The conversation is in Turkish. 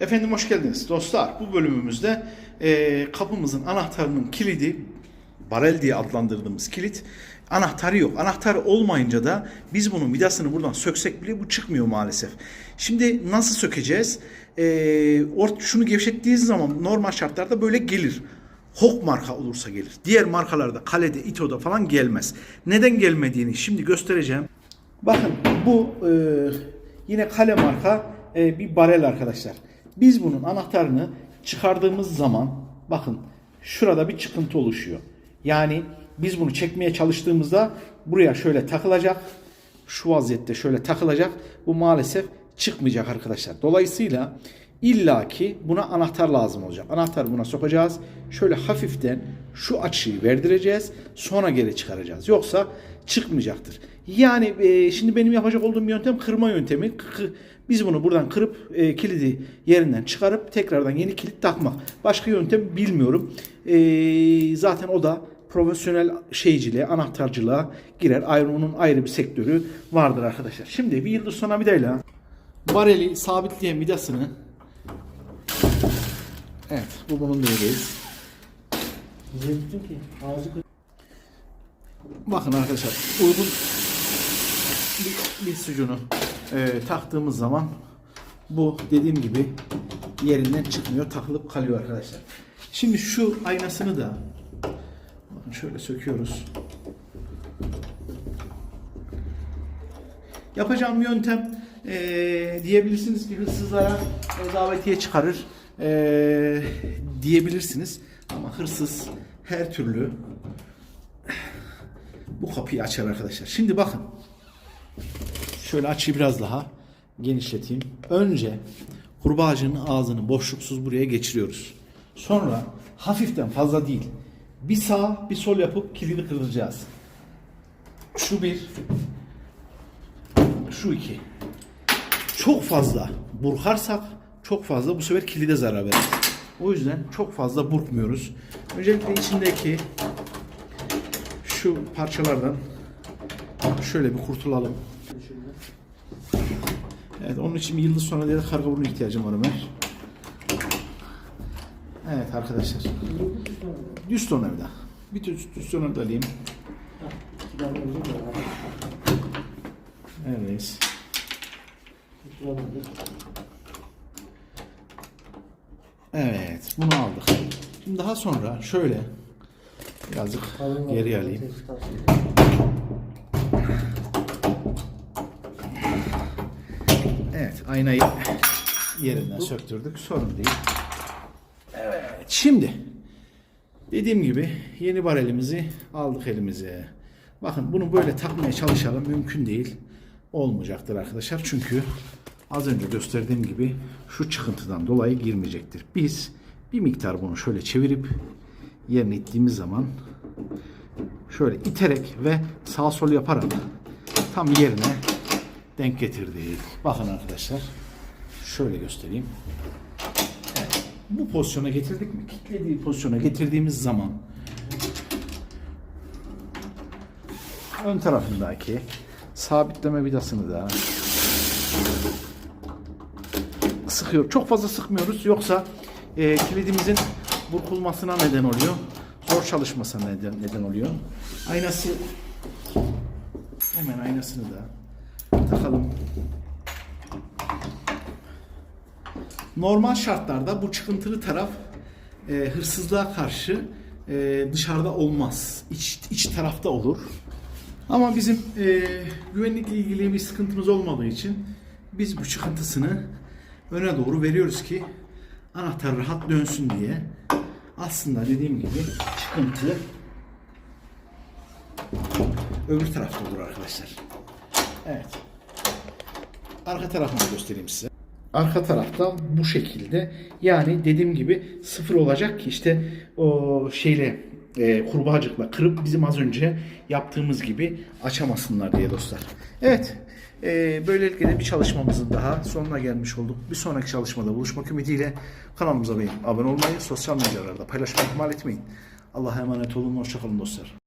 Efendim hoş geldiniz dostlar. Bu bölümümüzde e, kapımızın anahtarının kilidi barel diye adlandırdığımız kilit anahtarı yok. Anahtar olmayınca da biz bunun vidasını buradan söksek bile bu çıkmıyor maalesef. Şimdi nasıl sökeceğiz? E, ort şunu gevşettiğiniz zaman normal şartlarda böyle gelir. Hok marka olursa gelir. Diğer markalarda Kale'de, Ito'da falan gelmez. Neden gelmediğini şimdi göstereceğim. Bakın bu e, yine Kale marka e, bir barel arkadaşlar. Biz bunun anahtarını çıkardığımız zaman bakın şurada bir çıkıntı oluşuyor. Yani biz bunu çekmeye çalıştığımızda buraya şöyle takılacak. Şu vaziyette şöyle takılacak. Bu maalesef çıkmayacak arkadaşlar. Dolayısıyla illaki buna anahtar lazım olacak. Anahtarı buna sokacağız. Şöyle hafiften şu açıyı verdireceğiz. Sonra geri çıkaracağız. Yoksa çıkmayacaktır. Yani e, şimdi benim yapacak olduğum yöntem kırma yöntemi. Biz bunu buradan kırıp e, kilidi yerinden çıkarıp tekrardan yeni kilit takmak. Başka yöntem bilmiyorum. E, zaten o da profesyonel şeyciliğe, anahtarcılığa girer. Ayrı onun ayrı bir sektörü vardır arkadaşlar. Şimdi bir yıldız sonra vidayla bareli sabitleyen vidasını Evet, bu bunun. Zeytin ki ağzı Bakın arkadaşlar uygun bir, bir sucunu e, taktığımız zaman bu dediğim gibi yerinden çıkmıyor takılıp kalıyor arkadaşlar. Şimdi şu aynasını da bakın şöyle söküyoruz. Yapacağım yöntem e, diyebilirsiniz ki hırsızlara e, davetiye çıkarır e, diyebilirsiniz ama hırsız her türlü bu kapıyı açar arkadaşlar. Şimdi bakın. Şöyle açıyı biraz daha genişleteyim. Önce kurbağacının ağzını boşluksuz buraya geçiriyoruz. Sonra hafiften fazla değil. Bir sağ bir sol yapıp kilidi kıracağız. Şu bir. Şu iki. Çok fazla burkarsak çok fazla bu sefer kilide zarar verir. O yüzden çok fazla burkmuyoruz. Öncelikle içindeki şu parçalardan şöyle bir kurtulalım. Evet onun için bir yıldız sonra diye karga burnu ihtiyacım var Ömer. Evet arkadaşlar. Düz tornavida. Bir düz, düz alayım. Uzun da var. Evet. Evet bunu aldık. Şimdi daha sonra şöyle birazcık geri alayım. Evet aynayı yerinden söktürdük. Sorun değil. Evet şimdi dediğim gibi yeni barelimizi aldık elimize. Bakın bunu böyle takmaya çalışalım. Mümkün değil. Olmayacaktır arkadaşlar. Çünkü az önce gösterdiğim gibi şu çıkıntıdan dolayı girmeyecektir. Biz bir miktar bunu şöyle çevirip yerine ittiğimiz zaman şöyle iterek ve sağ sol yaparak tam yerine denk getirdik. Bakın arkadaşlar. Şöyle göstereyim. Evet, bu pozisyona getirdik mi? Kitlediği pozisyona getirdiğimiz zaman ön tarafındaki sabitleme vidasını da sıkıyor. Çok fazla sıkmıyoruz. Yoksa e, kilidimizin burkulmasına neden oluyor. Zor çalışmasına neden, neden oluyor. Aynası hemen aynasını da takalım. Normal şartlarda bu çıkıntılı taraf e, hırsızlığa karşı e, dışarıda olmaz. İç, iç tarafta olur. Ama bizim e, güvenlikle ilgili bir sıkıntımız olmadığı için biz bu çıkıntısını öne doğru veriyoruz ki anahtar rahat dönsün diye. Aslında dediğim gibi çıkıntı öbür tarafta olur arkadaşlar. Evet. Arka tarafını göstereyim size. Arka tarafta bu şekilde yani dediğim gibi sıfır olacak ki işte o şeyle e, kurbağacıkla kırıp bizim az önce yaptığımız gibi açamasınlar diye dostlar. Evet. E, böylelikle de bir çalışmamızın daha sonuna gelmiş olduk. Bir sonraki çalışmada buluşmak ümidiyle kanalımıza beğenip abone olmayı, sosyal medyalarda paylaşmayı ihmal etmeyin. Allah'a emanet olun. Hoşçakalın dostlar.